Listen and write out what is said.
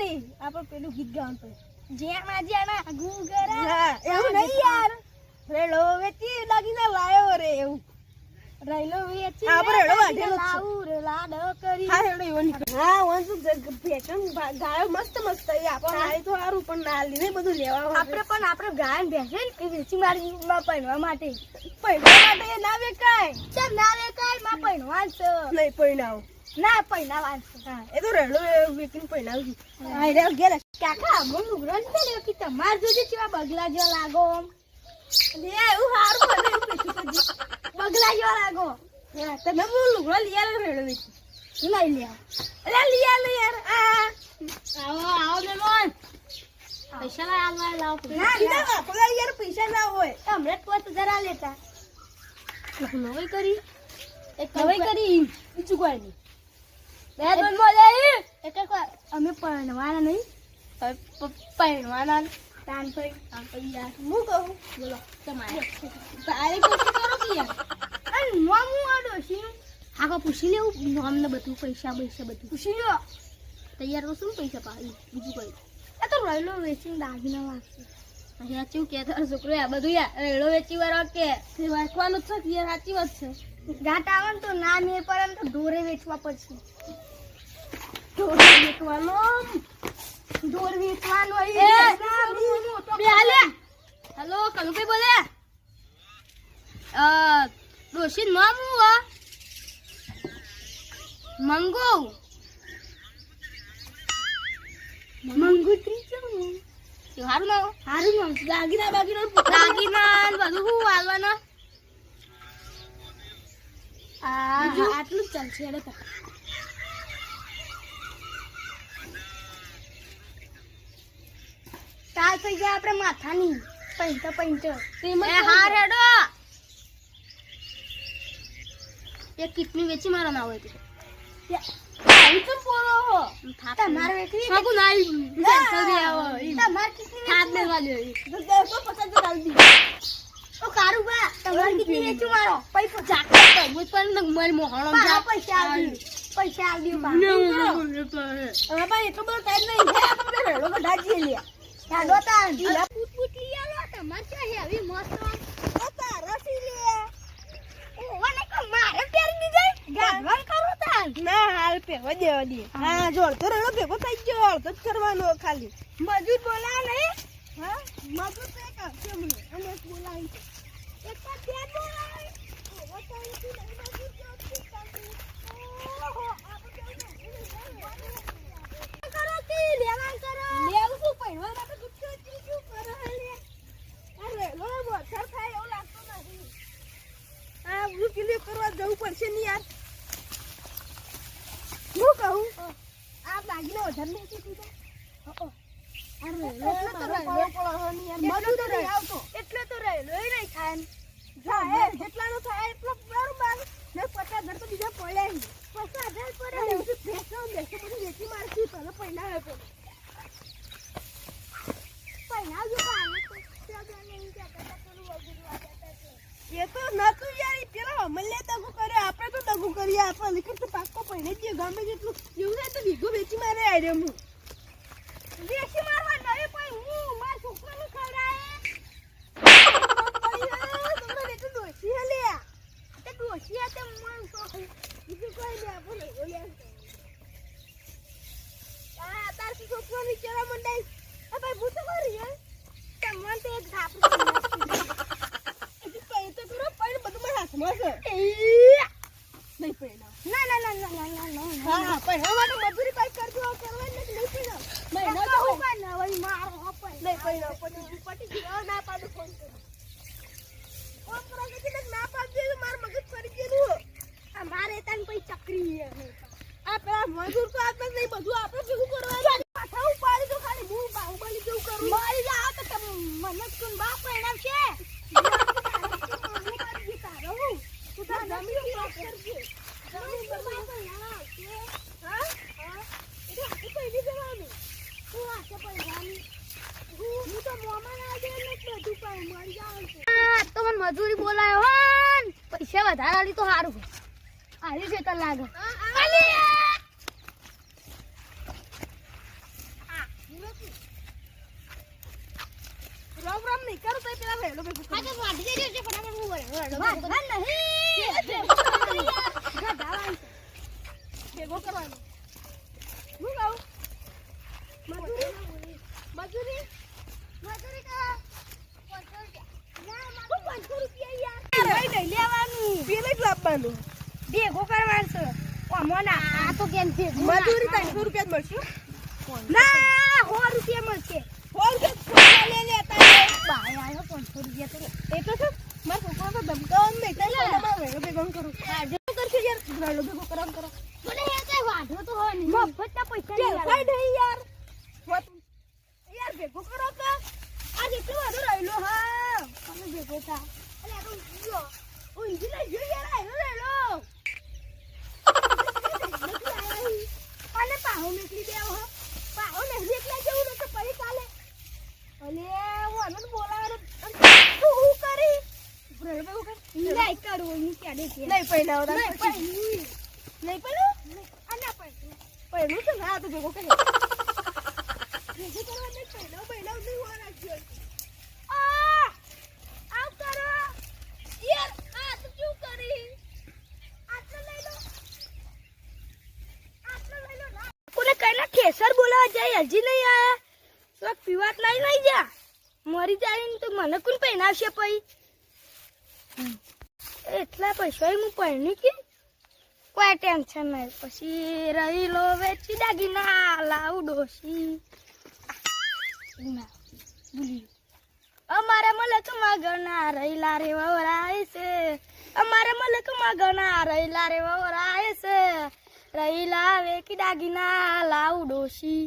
નહીં આપણે પેલું ગીત ગાવાનું પડે. જેમાં જેમાં ઘૂંઘરા એવું નહીં યાર. રેડો વેચી દાગીના લાયો રે એવું. રૈલો વેચી આપણે રેડો વાઢેલો લાવું રે લાડો કરી. હા રેડો એવો નીકળે હા વન શું ફેશન ગાયો મસ્ત મસ્ત એ આપણે નાળી તો સારું પણ ના ને બધું લેવા આપણે પણ આપણે ગાયન બેસે ને વેચી મારી માં પહેરવા માટે. પહેરવા માટે ના વેકાય ચાલ ના વેકાયમાં પહેરવા છે. નહીં પૈણાવ ના પહેરવા છે. એ તો રેડો વેકીને પૈણાવ હા. ઘેર કાકા આમ લુગડો જ કે તમાર જોજે કેવા બગલા જેવા લાગો? લે એવું સારું બને એવું પેશું કરજે. બગલા જેવા લાગો. તમે હું લુગડો લઈ આલો રેડો વેચી. લઈ લે અરે લઈ આલો યાર. આ. આવો આવો મેમોન પૈસા લાવ આલવા લાવ ના સીધા યાર પૈસા ના હોય. હમણાં પોત જરા લેતા નવાઈ કરી. એક નવાઈ કરી. બીજું અમે પરણવાના નહીં. પરણવાના. પૂછી લેવું. અમને બધું પૈસા પૈસા બધું. પૂછી લો. તૈયાર તો શું પૈસા પાડી? બીજું કઈ? આ તો રહેલો વેચીને દાગીના વાંચશે અહીંયા ચેવું કે? તારો છોકરો આ બધું યાર રેડો વેચી વાળો કે વાંચવાનું જ છે સાચી વાત છે. ઘાટ આવે તો ના નહીં પડે ને તો ઢોરે વેચવા પડશે. એ, હેલો કનુભાઈ બોલે અ ડોશી મંગુ હારું નામ હારું નામ દાગીના બાગીના દાગીના ને બધું હાલવાના? આ આટલું જ ચાલશે હેડો થઈ ગયા આપણે માથાની પૈંચ પૈંચ એ હાર હેડો એક કિટની વેચી મારા ના હોય તો આવી તમારે વેચવી તમારે કિટની હાથ ઓ કારું બા તમારે કિટની વેચી મારો પૈસા તો મોહણો પાછા પૈસા આલી પૈસા આલી બા હવે ભાઈ એટલો બધો ટાઈમ નહીં આપણે હેડો તાન ઢીલા. પૂત પૂત લઈ આલો તમારે ક્યાં હેવી મસ્ત ઓ તારા સી લે. ઓને કો મારે પહેરી દીધી ગાડવાન કરો તાન ના હાલ પેવા દેવા દે હા. જો અડધો રેડો ભેગો થઈ ગયો અડધો કરવાનો ખાલી. મજૂર બોલા નહીં હા? મજૂર તો એક આવશે અને એક એક તો તે બોલાય ઓવો તો અહીંથી લઈ મજૂર કે આવશે કાઢી. ઓહો, આપણે કેવું ને? કરો તી લેવાન કરો લેવું શું પહેરવા માટે ગુસ્સો ચીજું કરે હે લે. આ રેલો બોછર થાય એવું લાગતું નથી. આ બધું ક્લિયર કરવા જવું પડશે ને યાર હું કહું આ દાગીના વધારે કીધું તો? એટલે તો રહેલો એ નહીં થાય જેટલાનો થાય એટલો બરોબર. ને પચાસ હજાર તો બીજા પડ્યા છે. પચાસ હજાર શું ભેંસો બેસો બધું વેચી મારશું તને પહેલાવે તો. પહેરાવજો એ તો નતું યાર પેલો અમલ્ય દગો કર્યો, આપણે તો દગુ કરીએ આપણે લીકર તો પાક્કો પહેરે જ ગમે જેટલું એવું થાય તો વીઘો વેચી મારે આર્યો હું. વેચી મારવા નહીં પણ હું, મારા છોકરાને મજૂરી બોલાયો હોન. પૈસા વધારે આલી તો સારું આલી છે તને લાગે. કરું તો પેલા વહેલો ભાઈ ફટાફટ વાઢી દેજો ફટાફટ હું વહેલો નહીં. પેલે જ લાવવાનું. ભેગો કરવાનું છે. ઓમોના આ તો કેમ છે? મજૂરી ત્રણસો રૂપિયા મળશે. ના સો રૂપિયા મળશે. સો રૂપિયા લે લે તારે ભાઈ આવ્યો પાંચસો રૂપિયા તો એ તો છે. મારા છોકરા તો ધમકાવાનું નહીં. વહેલો ભેગો કરું. આજે શું કરશે યાર? વહેલો ભેગો કરવાનું કરો. મને યાર કઈ વાંધો તો હોય નહીં. મફતના પૈસા ચાલ નહીં યાર. યાર ભેગો કરો તો. આજે વધુ રહેલો હા. નહીં છે નહીં. પહેલું. નહીં પહેલું. આ ના પહેલું. પહેલું છે ના તો જોગો કહે ભેગો કરવા નહીં પહેલાવ પહેલાવ નહીં હોવા રાખ્યો આ આવ કરો યાર આ તો શું કરી આટલો લઈ લો આટલો લઈ લો ના કોને કઈના કેસર બોલાવા જાય હજી નહીં આયા? તો પીવાત નહીં નહીં જા. મરી જાય ને તો મને કોણ પહેરાવશે પછી એટલા પૈસા હું પહેરી કે? કોઈ ટેન્શન નહીં. પછી રહી લો વેચી દાગીના, લાવ ડોસી ના અમારા મલક ગણા રહીલા રે વવરાય છે. અમારા મલક ગણા રહીલા રે વવરાય છે. રહીલા વેકી દાગીના, લાવ ડોસી